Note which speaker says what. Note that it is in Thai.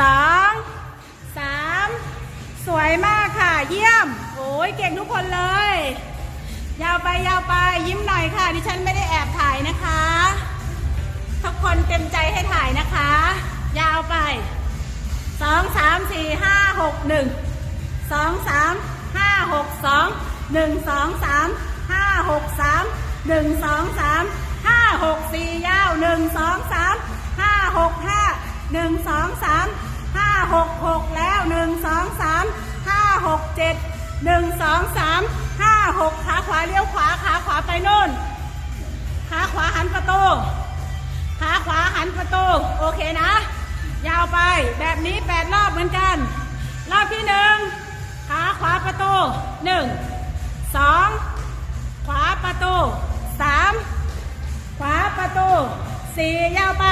Speaker 1: สองสามสวยมากค่ะ เยี่ยม โอ้ยเก่งทุกคนเลย ยาวไปยาวไปยิ้มหน่อยค่ะ ดิฉันไม่ได้แอบถ่ายนะคะ ทุกคนเต็มใจให้ถ่ายนะคะ ยาวไปสองสามสี่ห้าหกหนึ่งสองสามห้าหกสองหนึ่งสองสามห้าหกสามหนึ่งสองสามห้าหกสี่ยาวหนึ่งสองสามห้าหกห้าหนึ่งสองสาม หกหกแล้วหนึ่งสองสามห้าหกเจ็ดหนึ่งสองสามห้าหกขาขวาเลี้ยวขวาขาขวาไปโน่นขาขวาหันประตูขาขวาหันประตูโอเคนะ ยาวไปแบบนี้แปดรอบเหมือนกัน รอบที่หนึ่งขาขวาประตูหนึ่งสองขวาประตูสามขวาประตูสี่ยาวไป